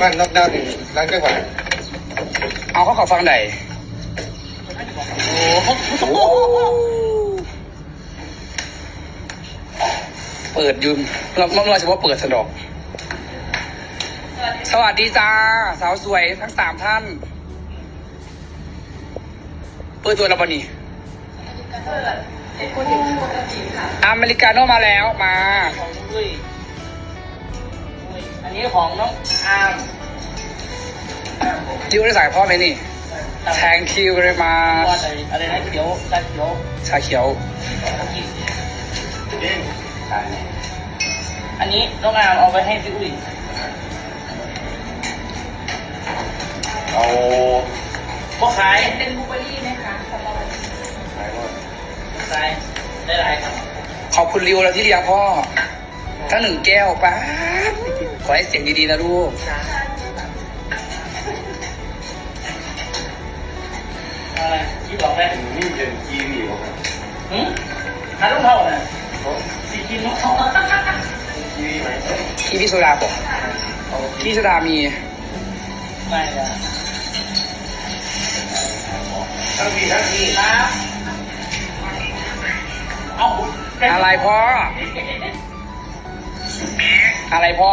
บ้านนอกดาวน์นี่ร้านจังหวัดเอาเขาขอฟังหนโอ้โหเปิดยืมเราเราเราจะว่าเปิดสะดอก สวัสดีจ้า สาวสวยทั้งสามท่าน เปิดตัวแล้วปะนี่อเมริกาโน่มาแล้วมา องลุยอันนี้ของน้องอาร์มยูได้สายพ่อไหมนี่ thank you very ว่า much อะไรอะไรนะเขียวตาเขียวชาเขียว อันนี้น้องอาร์มเอาไปให้พี่อุ้ยเอาก็ขายเป็นบลูเบอร์รี่ไหมคะสตรอเบอรี่ขายว่าขายได้หลายครับขอบคุณริวแล้วที่เลี้ยงพ่อทั้งหนึ่งแก้วป้าบข อให้เสียงดีๆนะลูกอะไรที่บอกได้นี่เป็นกีวีวะครับหืมหาลูกเท่าน่ะสีกินลูกเท่ากีวีไหมพี่พี่โซดาบอกพี่โซดามี ไม่ละทั้งมีทั้งมีครับเอาอะไรพ่ออะไรพ่อ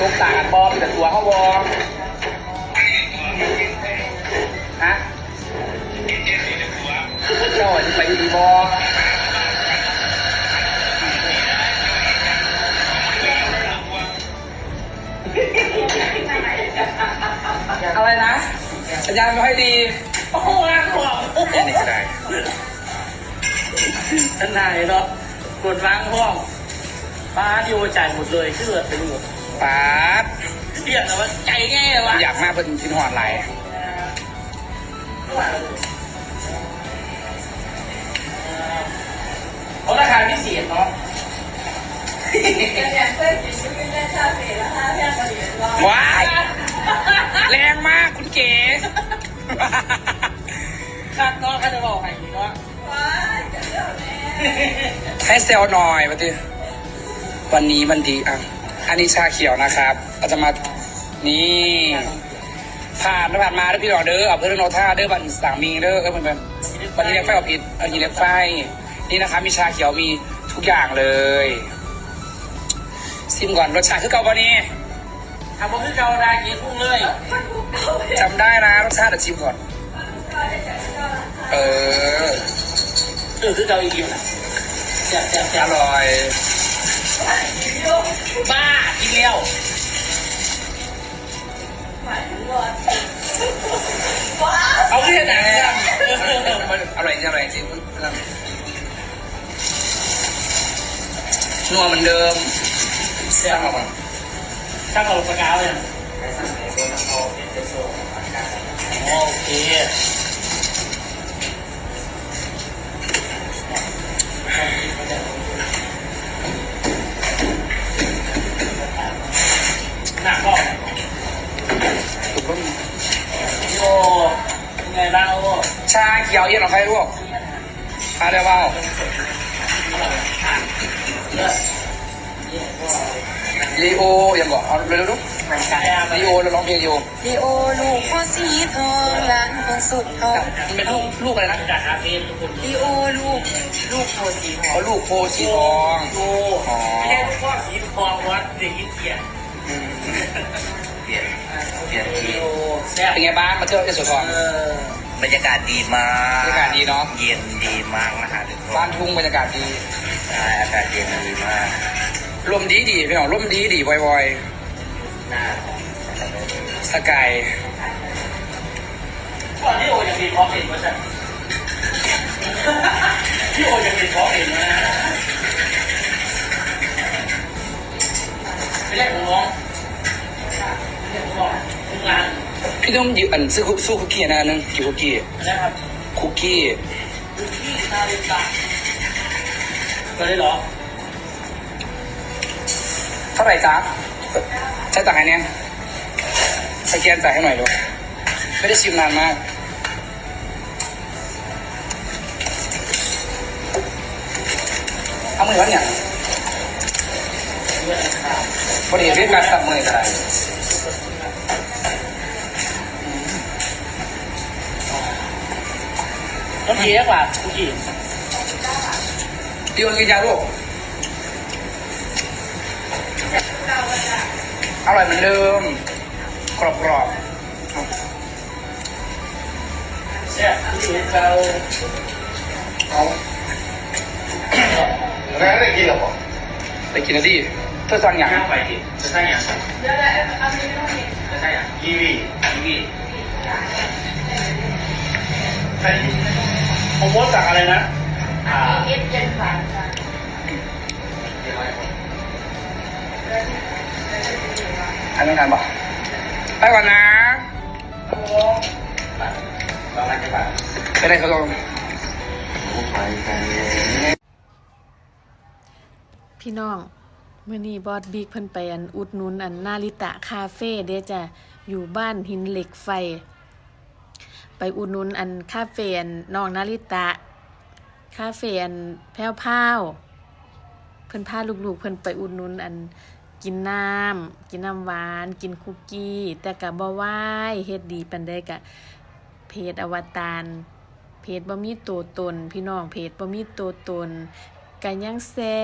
ถูกตกต่างกันบอมแต่ตัวเขาบอมฮะเจ้าจะไปดีบอมอะไรนะสัญญาณไม่ค่อยดี โอ้โหงานห่วงนี่ได้ท่านนายเนาะกดล้างห้องป้าดิโอจ่ายหมดเลยชื่อเป็นหมด ป๊าดเรียกแต่ว่าใจง่ายเลยวะอยากมาเป็นกินหอดไหลายเขาราคาพิเศษเนาะอยากเพื่อนกินไม่เป็นได้ชาเฟ่แล้วห้าแพงกว่าเหรียญร้อยว้ายแรงมากคุณเก๋คาดเนาะเขาจะบอกให้เนาะว้ายจะเลือกแม่ให้เซลหน่อยมาดิวันนี้มันดีอะ อันนี้ชาเขียวนะครับเราจะมานี่ผ่านผ่านมาแล้วพี่หลอเด้อเอาเพื่อนโนท่าเด้อบันสางมิงเด้อเออมันเป็นวันนี้เล็กไฟเอาผิดเอายีเล็กไฟนี่นะครับมีชาเขียวมีทุกอย่างเลยซิมก่อนรสชาติคือเก่าวันนี้ทำมาคือเกาดากินพุ่งเลยจำได้นะรสชาติเดี๋ยวชิมก่อน เออเออคือเกาอีกนะแซ่บแซ่บแซ่อบร่อย บ้ากินแล้วหมายถึงว่าเอาเรื่องหนังกันมันอร่อยจริงอร่อยจริงนัวเหมือนเดิมแซ่บช่างเอาปากกาเลยโอเค หนักก็ถูกต้องโอ้เป็นไงบ้างโอ้ชาเขียวเย็นหรอใครลวกทานได้เปล่าเลิศลีโอยังบอกเอาเร็วๆลูกกายอาไปลีโอเราร้องเพลงอยู่ดีโอลูกพ่อสีทองหลานคนสุดทองมันเป็นลูกลูกอะไรนะจากอาเฟียทุกคนดีโอลูกลูกโพสีทองเขาลูกโพสีทองโอ้ไม่ใช่ลูกพ่อสีทองวัดเด็กยิ่งเกียรอืม เปลี่ยนเปลี่ยนทีโอ้แซ่บเป็นไงบ้างมาเที่ยวที่สุทองเออบรรยากาศดีมากบรรยากาศดีเนาะเย็นดีมากนะฮะทุกคนบ้านทุ่งบรรยากาศดีใช่อากาศเย็นดีมากลมดีดีพี่น้องลมดีดีวอยวอยหน้าสกายก่อนที่โอจะมีพร้อมเห็นว่าจะที่โอจะมีพร้อมเห็นนะ ไม่ได้ของน้องไม่ได้ของน้องพี่ต้องยืมอันซื้อคุสู้คุกกี้นะอันนึงกี่คุกกี้นะครับคุกกี้คุกกี้นาฬิกาก็ได้เหรอเท่าไหร่จ๊ะใช้ตังค์ไงเนี่ยสแกนจ่ายให้หน่อยดูไม่ได้ชิมนานมากเอามือวะเนี่ย พอดีเรียกการสับมือกันไรต้องเยอะกว่าคุกกี้พี่วันกินยาลูกอร่อยเหมือนเดิมกรอบกรอบแซ่บคุกกี้เราๆเอาแล้วได้กินหรอไปกินนะที่เธอสั่งอย่างย่าไปดิจะใช่ยังจะใช่ยังกีวีกีวีใช่ผมโพสต์สั่งอะไรนะอ่าอันนั้นการบอกไปก่อนนะประมาณกี่บาทไปได้เขาลงไปกันพี่น้อง มื่อนี้บอสบิ๊กเพิ่นไปอันอุดหนุนอันนาริตะคาเฟ่เด้จ้ะอยู่บ้านหินเหล็กไฟ ไปอุดหนุนอันคาเฟ่อันน้องนาริตะ คาเฟ่อันแพ้วพราวเพิ่นพาลูกๆเพิ่นไปอุดหนุนอันกินน้ำกินน้ำหวาน กินคุกกี้ แต่กะบ่ไหวายเฮ็ดดีปานใดกะเพจอวตารเพจบ่มีตัวตน พี่น้องเพจบ่มีตัวตน กันยังแซะ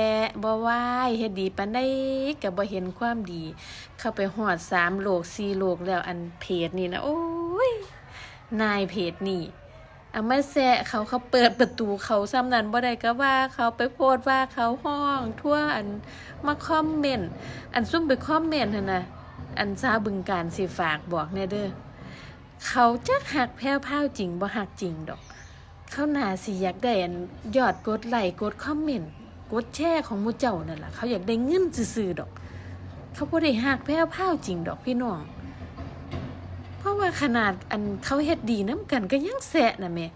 บ่ไหวายเฮ็ดดีปานใดก็บ่เห็นความดี เข้าไปฮอด3โลก4โลกแล้วอันเพจนี่นะโอ้ยนายเพจนี่เอามาแซะเขาเขาเปิดประตูเขาซ้ำนั้นบ่ได้ก็ว่าเขาไปโพส์ว่าเขาห้องทั่วอันมาคอมเมนต์อันซุ่มไปคอมเมนต์หั่นน่ะอันซาบึงการสิฝากบอกแน่เด้อเขาจะหักแพ้วพราวจริงบ่หักจริงดอก เขาหนาสิอยากได้อันยอดกดไลค์กดคอมเมนต์กดแชร์ของมูเจ้านั่นล่ะเขาอยากได้เงินซื่อๆดอก เขาบ่ได้หักแพ้วพราวจริงดอกพี่น้อง เพราะว่าขนาดอันเขาเฮ็ดดีน้ำกันก็ยังแสะนะแม่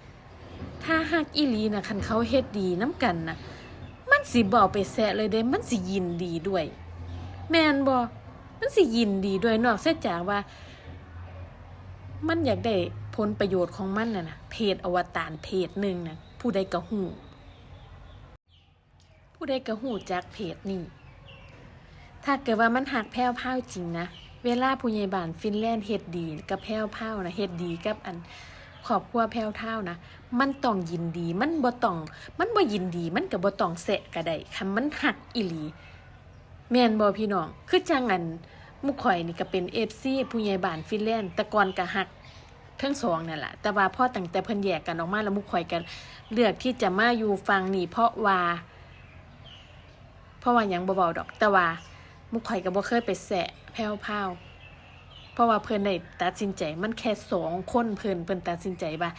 ถ้าหักอีลีนะคันเขาเฮ็ดดีน้ำกันนะมันสิบอาไปแสะเลยเด้มันสิยินดีด้วย แมนบ่มันสิยินดีด้วยนอกเสียจากว่า มันอยากได้ ผลประโยชน์ของมันน่ะนะเพจอวตารเพจหนึ่งนะผู้ใดกระหูผู้ใดกระหูจากเพจนี้ถ้าเกิดว่ามันหักแพ้วพราจริงนะ เวลาผู้ใหญ่บ้านฟินแลนด์เฮ็ดดีกับแพ้วพราวนะเฮ็ดดีกับอันขอบครัวแพ้วเท่านะ มันต้องยินดี มันบ่ต้อง มันบ่ยินดี มันก็บ่ต้องแสะก็ได้คันมันหักอีหลี แม่นบ่พี่น้อง คือจังอันมุข่อยนี่ก็เป็น FC ผู้ใหญ่บ้านฟินแลนด์ แต่ก่อนก็หัก ทั้งสองนั่นแหละแต่ว่าพ่อตั้งแต่เพิ่นแยกกันออกมาแล้วมุกข่อยกันเลือกที่จะมาอยู่ฟังนี่เพราะว่า เพราะว่ายังเบาๆดอก แต่ว่ามุกข่อยก็บ่เคยไปแสะแพ้วพาวเพราะว่าเพิ่นได้ตัดสินใจมันแค่สองคนเพิ่นเพิ่นตัดสินใจว่า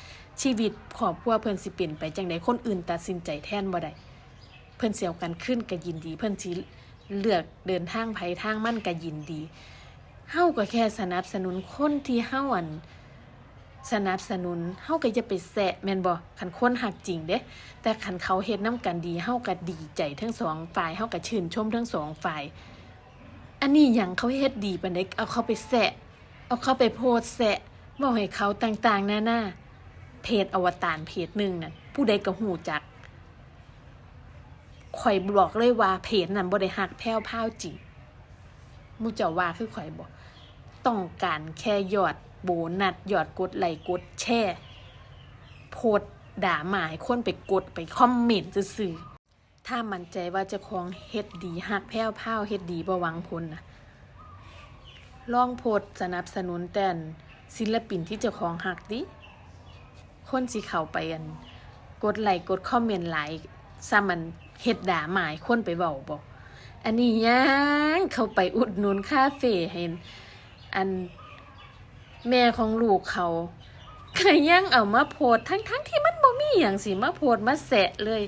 ชีวิตครอบครัวเพิ่นสิเปลี่ยนไปจังไดคนอื่นตัดสินใจแทนบ่ได้เพิ่นเสียวกันขึ้นก็ยินดี เพิ่นสิเลือกเดินทางไผทางมันก็ยินดีเฮาก็แค่สนับสนุนคนที่เฮาอัน สนับสนุนเฮาก็จะไปแซะแม่นบ่คันคนหักจริงเด้แต่คันเขาเฮ็ดน้ำกันดีเฮาก็ดีใจทั้งสองฝ่ายเฮาก็ชื่นชมทั้งสองฝ่าย อันนี้หยังเขาเฮ็ดดีปานใดเอาเขาไปแซะเอาเขาไปโพสแซะบอกให้เขาต่างๆหน้าเพจอวตารเพจหนึ่งน่ะผู้ใดก็หูจักข่อยบอกเลยว่าเพจนั้นบ่ได้หักแพ้วพราวจริงมูเจ้าว่าคือข่อยบอกต้องการแค่ยอด โบนัสยอดกดไลค์กดแชร์โพสต์ด่าหมายคนไปกดไปคอมเมนต์ซื่อถ้ามั่นใจว่าจะของเฮ็ดดีหักแพ้วพราวเฮ็ดดีบ่หวังผลนะลองโพสต์สนับสนุนแต่นศิลปินที่เจ้าของหักดิคนสิเข้าไปอัน กดไลค์กดคอมเมนต์หลายซ้ำมันเฮ็ดด่าหมายคนไปเว้าบ่อันนี้ยังเข้าไปอุดหนุนคาเฟ่ให้อัน แม่ของลูกเขาก็ยังเอามาโพดทั้งทั้งที่มันบ่มีอย่างสิมาโพดมาแสะเลย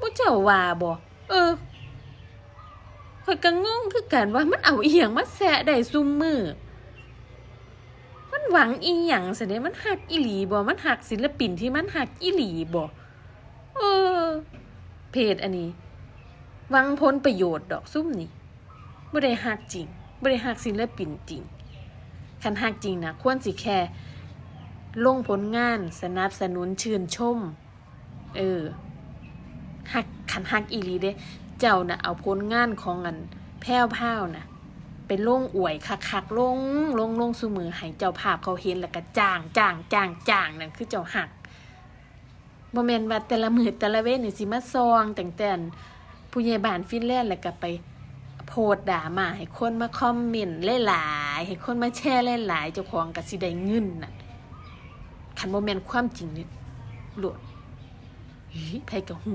บ่เจ้าว่าบ่เออข่อยก็งงคือกันว่ามันเอาอีหยังมาแสะได้ซุมมือมันหวังอีหยังเสด็มันหักอีหลีบ่มันหักศิลปินที่มันหักอีหลีบ่เออ เพจอันนี้หวังผลประโยชน์ดอกซุ่มนี่บ่ได้หักจริงบ่ได้หักศิลปินจริง คันหักจริงนะควรสิแค่ลงผลงานสนับสนุนชื่นชม เออหักคันหักอีลีเด้ เจ้าน่ะเอาผลงานของอันแพ้วพราวน่ะไปลงอวยคักๆลงลงลงสุมือให้เจ้าภาพเขาเห็นแล้วก็จ้างจ้างจ้างจ้างนั่นคือเจ้าหักบ่แม่นว่าแต่ละมือแต่ละเว้นนี่สิมาซองแต่งแต่นผู้ใหญ่บ้านฟินแลนด์แล้วก็ไป โพดด่ามาให้คนมาคอมเมนต์หลายๆให้คนมาแชร์หลายๆเจ้าของก็สิได้เงินน่ะคันโมเมนต์ความจริงนี่หลุดเฮ้ยไผกับหู